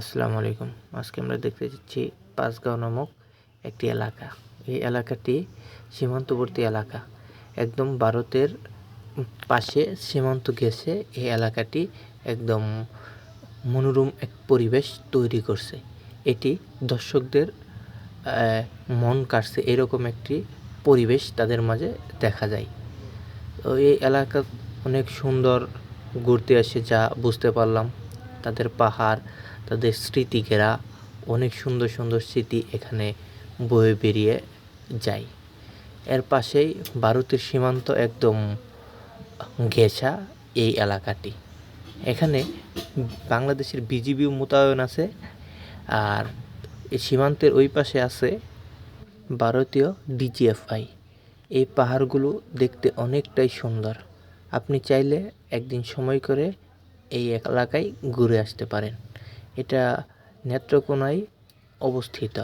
আসসালামু আলাইকুম। আজকে আমরা দেখতে যাচ্ছি পাঁচগাঁও নামক একটি এলাকা। এই এলাকাটি সীমান্তবর্তী এলাকা। একদম ভারতের পাশে সীমান্ত গেছে। এই এলাকাটি একদম মনোরম এক পরিবেশ তৈরি করছে। এটি দর্শকদের মন কাটছে এরকম একটি পরিবেশ তাদের মাঝে দেখা যায়। তো এই এলাকা অনেক সুন্দর ঘুরতে আসে যা বুঝতে পারলাম। তাদের পাহাড়, তাদের স্মৃতি ঘেরা অনেক সুন্দর সুন্দর স্মৃতি এখানে বয়ে বেরিয়ে যায়। এর পাশেই ভারতের সীমান্ত একদম ঘেঁষা এই এলাকাটি। এখানে বাংলাদেশের বিজিবি মোতায়েন আছে আর সীমান্তের ওই পাশে আছে ভারতীয় ডিজিএফআই। এই পাহাড়গুলো দেখতে অনেকটাই সুন্দর। আপনি চাইলে একদিন সময় করে এই এলাকায় ঘুরে আসতে পারেন। এটা নেত্রকোনায় অবস্থিত।